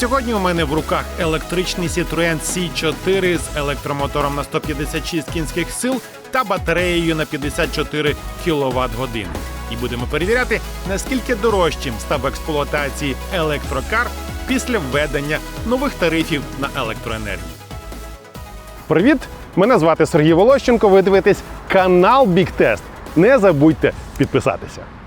Сьогодні у мене в руках електричний Citroen C4 з електромотором на 156 кінських сил та батареєю на 54 кВт годин. І будемо перевіряти, наскільки дорожчим став експлуатації електрокар після введення нових тарифів на електроенергію. Привіт! Мене звати Сергій Волощенко. Ви дивитесь канал Test. Не забудьте підписатися.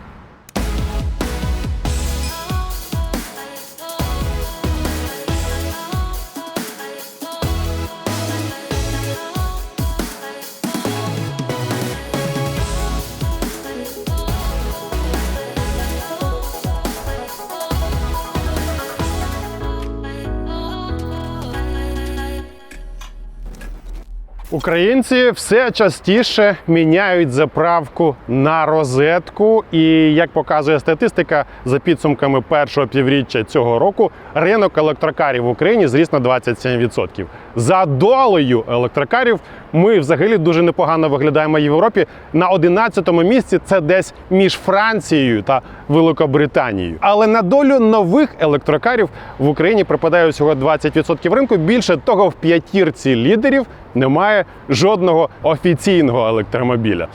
Українці все частіше міняють заправку на розетку, і як показує статистика, за підсумками першого півріччя цього року ринок електрокарів в Україні зріс на 27%. За долею електрокарів ми взагалі дуже непогано виглядаємо в Європі. На 11-му місці це десь між Францією та Великобританією. Але на долю нових електрокарів в Україні припадає всього 20% ринку. Більше того, в п'ятірці лідерів немає жодного офіційного електромобіля.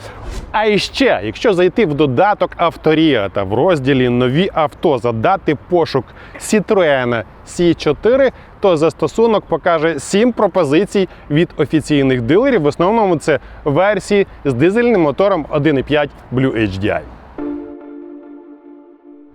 А іще, якщо зайти в додаток Авторія та в розділі Нові авто задати пошук Citroen C4, то застосунок покаже 7 пропозицій від офіційних дилерів. В основному це версії з дизельним мотором 1.5 Blue HDI.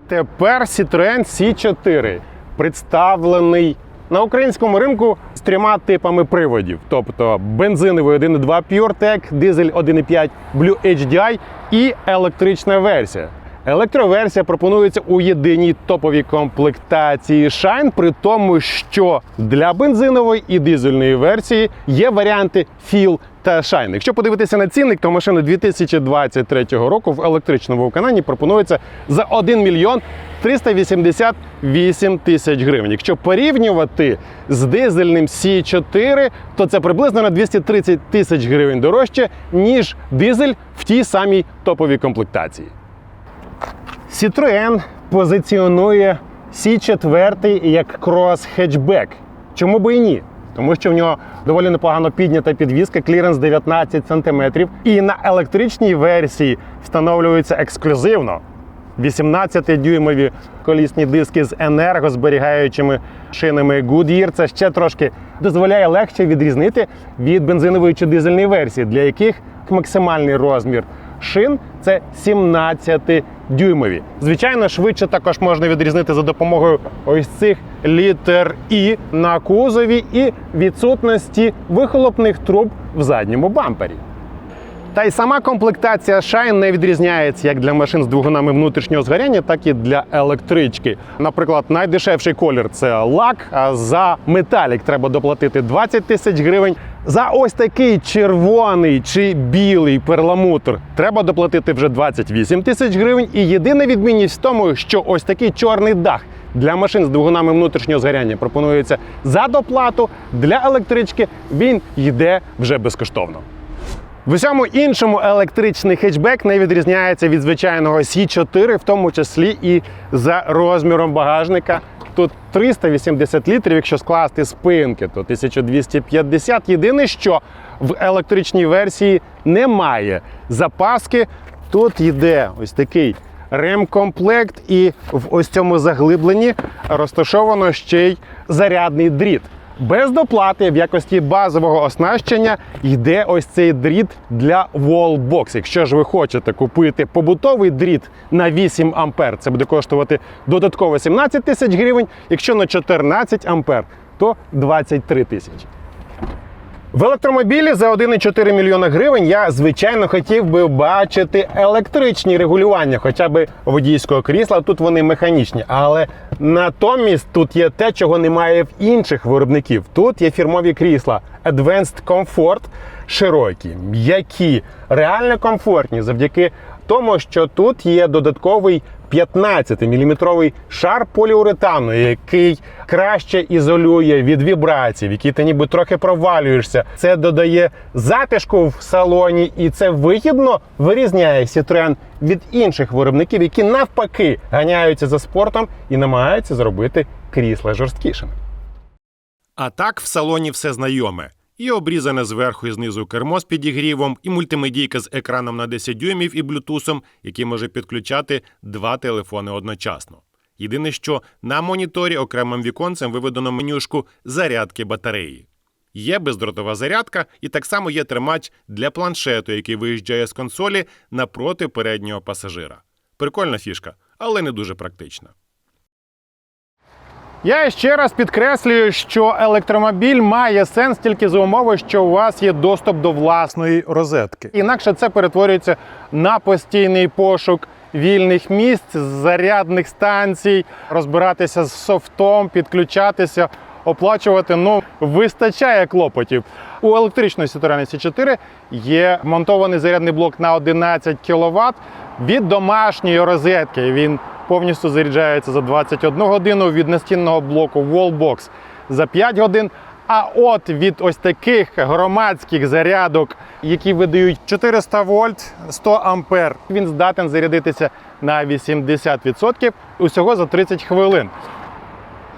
Тепер Citroen C4 представлений на українському ринку з трьома типами приводів: тобто бензиновий 1.2 PureTech, дизель 1.5 Blue HDI і електрична версія. Електроверсія пропонується у єдиній топовій комплектації Shine, при тому, що для бензинової і дизельної версії є варіанти Fuel та Shine. Якщо подивитися на цінник, то машина 2023 року в електричному виконанні пропонується за 1 мільйон 388 тисяч гривень. Якщо порівнювати з дизельним C4, то це приблизно на 230 тисяч гривень дорожче, ніж дизель в тій самій топовій комплектації. Citroën позиціонує C4 як крос-хетчбек. Чому би і ні? Тому що в нього доволі непогано піднята підвізка, кліренс 19 см. І на електричній версії встановлюється ексклюзивно 18-дюймові колісні диски з енергозберігаючими шинами Goodyear. Це ще трошки дозволяє легше відрізнити від бензинової чи дизельної версії, для яких максимальний розмір шин це 17 дюймові. Звичайно, швидше також можна відрізнити за допомогою ось цих літер І на кузові і відсутності вихлопних труб в задньому бампері. Та й сама комплектація Shine не відрізняється як для машин з двигунами внутрішнього згоряння, так і для електрички. Наприклад, найдешевший колір це лак, а за металік треба доплатити 20 тисяч гривень. За ось такий червоний чи білий перламутр треба доплатити вже 28 тисяч гривень. І єдина відмінність в тому, що ось такий чорний дах для машин з двигунами внутрішнього згоряння пропонується за доплату. Для електрички він йде вже безкоштовно. В усьому іншому електричний хетчбек не відрізняється від звичайного C4, в тому числі і за розміром багажника. Тут 380 літрів, якщо скласти спинки, то 1250. Єдине, що в електричній версії немає запаски. Тут йде ось такий ремкомплект, і в ось цьому заглибленні розташовано ще й зарядний дріт. Без доплати в якості базового оснащення йде ось цей дріт для Wallbox. Якщо ж ви хочете купити побутовий дріт на 8 ампер, це буде коштувати додатково 17 тисяч гривень. Якщо на 14 ампер, то 23 тисячі. В електромобілі за 1,4 мільйона гривень я звичайно хотів би бачити електричні регулювання, хоча б водійського крісла. Тут вони механічні. Але натомість тут є те, чого немає в інших виробників. Тут є фірмові крісла Advanced Comfort, широкі, м'які, реально комфортні завдяки тому, що тут є додатковий 15-мм шар поліуретану, який краще ізолює від вібрацій, в які ти ніби трохи провалюєшся. Це додає затишку в салоні, і це вигідно вирізняє Citroen від інших виробників, які навпаки ганяються за спортом і намагаються зробити крісла жорсткішими. А так в салоні все знайоме. І обрізане зверху і знизу кермо з підігрівом, і мультимедійка з екраном на 10 дюймів і блютусом, який може підключати два телефони одночасно. Єдине, що на моніторі окремим віконцем виведено менюшку зарядки батареї. Є бездротова зарядка, і так само є тримач для планшету, який виїжджає з консолі напроти переднього пасажира. Прикольна фішка, але не дуже практична. Я ще раз підкреслюю, що електромобіль має сенс тільки за умови, що у вас є доступ до власної розетки. Інакше це перетворюється на постійний пошук вільних місць, зарядних станцій, розбиратися з софтом, підключатися, оплачувати. Ну, вистачає клопотів. У електричної Citroen C4 є монтований зарядний блок на 11 кВт від домашньої розетки. Він повністю заряджається за 21 годину від настінного блоку Wallbox за 5 годин. А от від ось таких громадських зарядок, які видають 400 вольт 100 ампер, він здатен зарядитися на 80% усього за 30 хвилин.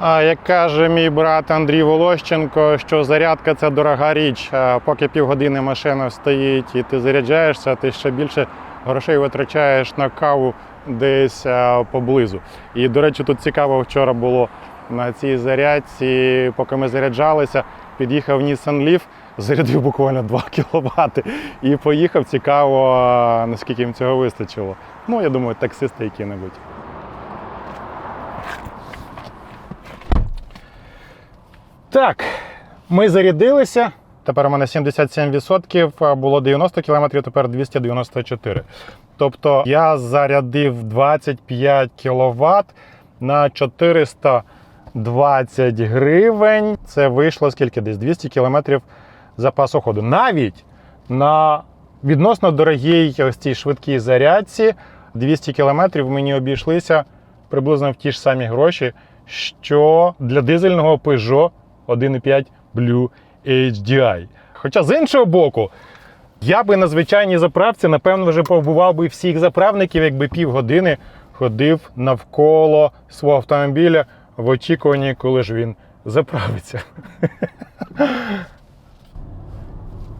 А як каже мій брат Андрій Волощенко, що зарядка це дорога річ. А поки півгодини машина стоїть і ти заряджаєшся, ти ще більше грошей витрачаєш на каву десь поблизу. І, до речі, тут цікаво вчора було на цій зарядці, поки ми заряджалися, під'їхав Nissan Leaf, зарядив буквально 2 кВт і поїхав. Цікаво, наскільки їм цього вистачило. Ну, я думаю, таксисти які-небудь. Так, ми зарядилися. Тепер у мене 77%, було 90 км, тепер 294. Тобто я зарядив 25 кВт на 420 гривень. Це вийшло скільки десь 200 км запасу ходу. Навіть на відносно дорогій ось цій швидкій зарядці 200 км мені обійшлися приблизно в ті ж самі гроші, що для дизельного Peugeot 1.5 Blue HDI. Хоча з іншого боку, я би на звичайній заправці, напевно, вже побував би всіх заправників, якби півгодини ходив навколо свого автомобіля в очікуванні, коли ж він заправиться.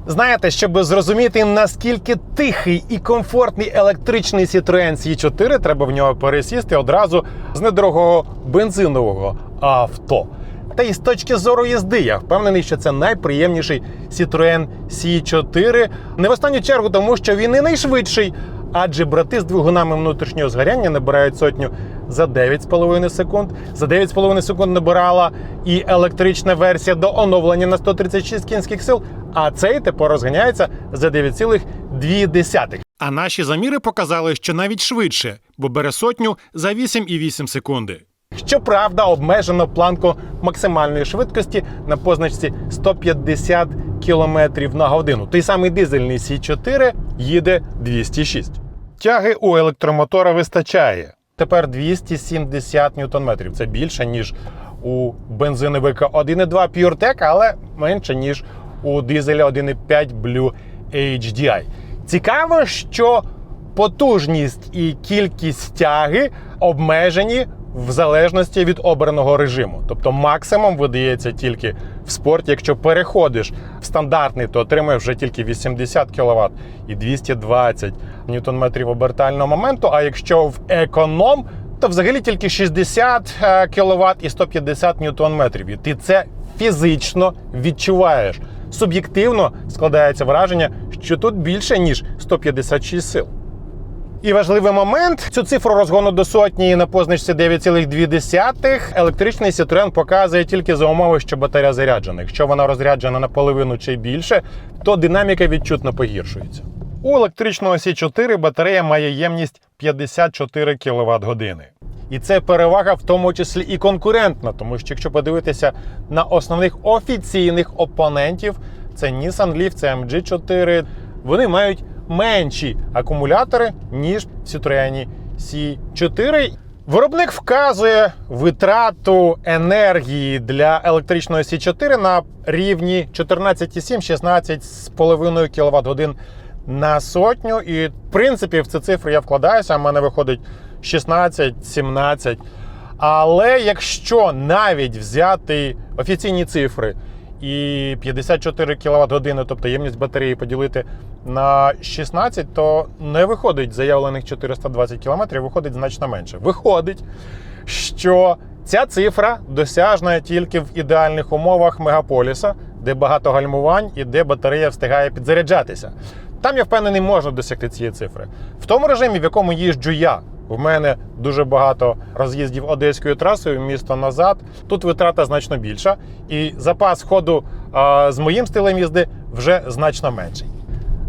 Знаєте, щоб зрозуміти, наскільки тихий і комфортний електричний Citroen C4, треба в нього пересісти одразу з недорогого бензинового авто. Та і з точки зору їзди, я впевнений, що це найприємніший Citroen C4. Не в останню чергу, тому що він і найшвидший. Адже брати з двигунами внутрішнього згоряння набирають сотню за 9,5 секунд. За 9,5 секунд набирала і електрична версія до оновлення на 136 кінських сил. А цей тепер розганяється за 9,2. А наші заміри показали, що навіть швидше, бо бере сотню за 8,8 секунди. Щоправда, обмежено планку максимальної швидкості на позначці 150 км на годину. Той самий дизельний Сі4 їде 206. Тяги у електромотора вистачає. Тепер 270 ньютон-метрів. Це більше, ніж у бензиновика 1.2 PureTech, але менше, ніж у дизеля 1.5 Blue HDI. Цікаво, що потужність і кількість тяги обмежені в залежності від обраного режиму. Тобто максимум видається тільки в спорті. Якщо переходиш в стандартний, то отримаєш вже тільки 80 кВт і 220 ньютон-метрів обертального моменту. А якщо в економ, то взагалі тільки 60 кВт і 150 ньютон-метрів. І ти це фізично відчуваєш. Суб'єктивно складається враження, що тут більше ніж 156 сил. І важливий момент: цю цифру розгону до сотні на позначці 9,2 електричний Citroen показує тільки за умови, що батарея заряджена. Якщо вона розряджена наполовину чи більше, то динаміка відчутно погіршується. У електричного Сі4 батарея має ємність 54 кВт години. І це перевага в тому числі і конкурентна, тому що якщо подивитися на основних офіційних опонентів, це Nissan Leaf, це MG4, вони мають менші акумулятори, ніж в Citroen C4. Виробник вказує витрату енергії для електричного Сі4 на рівні 14,7-16,5 кВт годин на сотню. І в принципі в ці цифри я вкладаюся, а в мене виходить 16-17. Але якщо навіть взяти офіційні цифри і 54 кВт години, тобто ємність батареї поділити на 16, то не виходить заявлених 420 км, виходить значно менше. Виходить, що ця цифра досяжна тільки в ідеальних умовах мегаполіса, де багато гальмувань і де батарея встигає підзаряджатися. Там, я впевнений, можна досягти цієї цифри. В тому режимі, в якому їжджу я, в мене дуже багато роз'їздів одеською трасою, місто назад. Тут витрата значно більша, і запас ходу а, з моїм стилем їзди вже значно менший.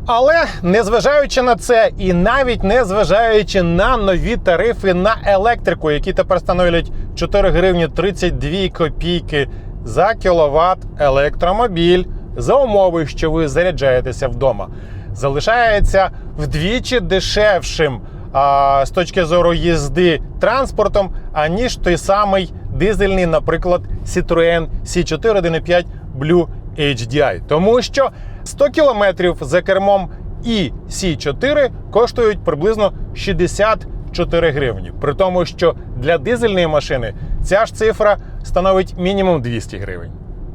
Але незважаючи на це, і навіть незважаючи на нові тарифи на електрику, які тепер становлять 4 гривні 32 копійки за кіловат, електромобіль за умови, що ви заряджаєтеся вдома, залишається вдвічі дешевшим а, з точки зору їзди транспортом, аніж той самий дизельний, наприклад, Citroën C4 1.5 Blue HDI. Тому що 100 кілометрів за кермом і C4 коштують приблизно 64 гривні. При тому, що для дизельної машини ця ж цифра становить мінімум 200 гривень.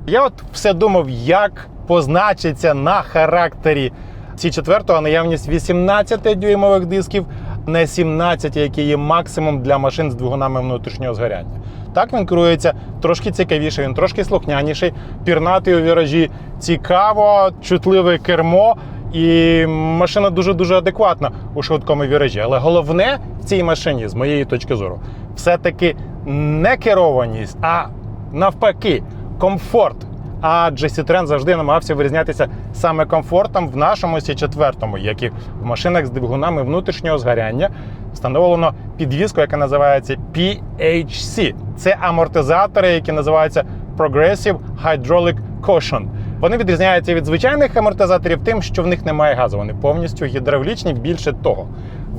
Я от все думав, як позначиться на характері C4 наявність 18-дюймових дисків, не 17, які є максимум для машин з двигунами внутрішнього згоряння. Так він керується трошки цікавіше, він трошки слухняніший, пірнатий у віражі, цікаво, чутливе кермо. І машина дуже-дуже адекватна у швидкому віражі. Але головне в цій машині, з моєї точки зору, все-таки не керованість, а навпаки, комфорт. Адже Citroen завжди намагався вирізнятися саме комфортом в нашому C4, як і в машинах з двигунами внутрішнього згоряння. Встановлено підвіску, яка називається PHC. Це амортизатори, які називаються Progressive Hydraulic Cushion. Вони відрізняються від звичайних амортизаторів тим, що в них немає газу. Вони повністю гідравлічні. Більше того,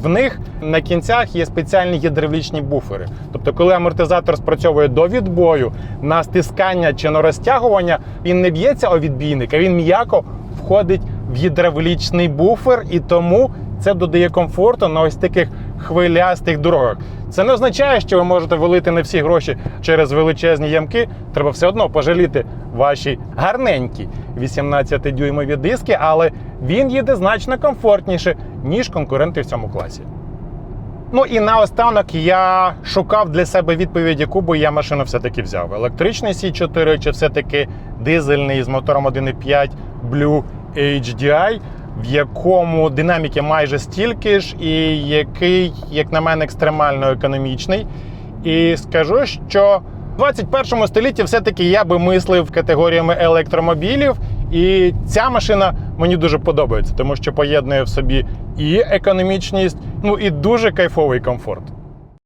в них на кінцях є спеціальні гідравлічні буфери. Тобто, коли амортизатор спрацьовує до відбою на стискання чи на розтягування, він не б'ється о відбійник, а він м'яко входить в гідравлічний буфер, і тому це додає комфорту на ось таких хвилястих дорогах. Це не означає, що ви можете вилити не всі гроші через величезні ямки. Треба все одно пожаліти ваші гарненькі 18-дюймові диски, але він їде значно комфортніше, ніж конкуренти в цьому класі. Ну і наостанок я шукав для себе відповідь, яку би я машину все-таки взяв. Електричний C4 чи все-таки дизельний з мотором 1.5 Blue HDI, в якому динаміки майже стільки ж, і який, як на мене, екстремально економічний. І скажу, що в 21 столітті все-таки я би мислив категоріями електромобілів, і ця машина мені дуже подобається, тому що поєднує в собі і економічність, ну і дуже кайфовий комфорт.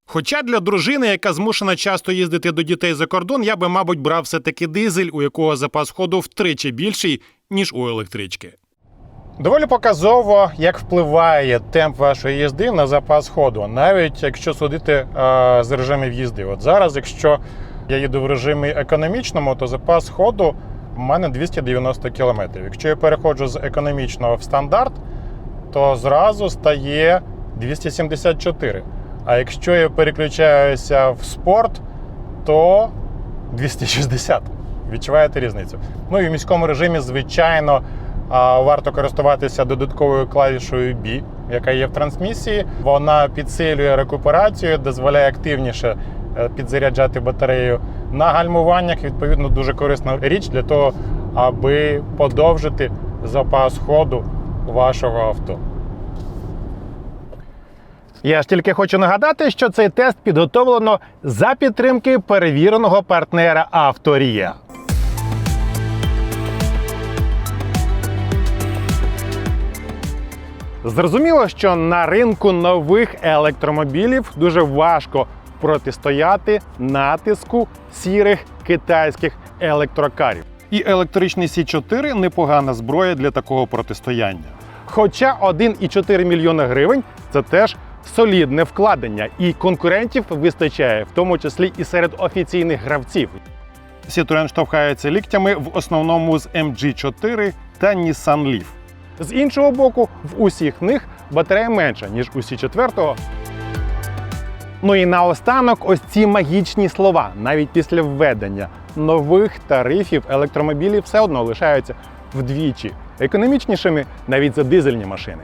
Хоча для дружини, яка змушена часто їздити до дітей за кордон, я би, мабуть, брав все-таки дизель, у якого запас ходу втричі більший, ніж у електрички. Доволі показово, як впливає темп вашої їзди на запас ходу, навіть якщо судити е, з режимів їзди. От зараз, якщо я їду в режимі економічному, то запас ходу в мене 290 км. Якщо я переходжу з економічного в стандарт, то зразу стає 274. А якщо я переключаюся в спорт, то 260. Відчуваєте різницю? Ну і в міському режимі, звичайно, варто користуватися додатковою клавішою B, яка є в трансмісії. Вона підсилює рекуперацію, дозволяє активніше підзаряджати батарею на гальмуваннях. Відповідно, дуже корисна річ для того, аби подовжити запас ходу вашого авто. Я ж тільки хочу нагадати, що цей тест підготовлено за підтримки перевіреного партнера Авторія. Зрозуміло, що на ринку нових електромобілів дуже важко протистояти натиску сірих китайських електрокарів. І електричний Сі-4 непогана зброя для такого протистояння. Хоча 1,4 мільйона гривень це теж солідне вкладення, і конкурентів вистачає, в тому числі і серед офіційних гравців. Citroen штовхається ліктями в основному з MG4 та Nissan Leaf. З іншого боку, в усіх них батарея менша, ніж у Сі 4 Ну і наостанок, ось ці магічні слова. Навіть після введення нових тарифів електромобілі все одно лишаються вдвічі економічнішими навіть за дизельні машини.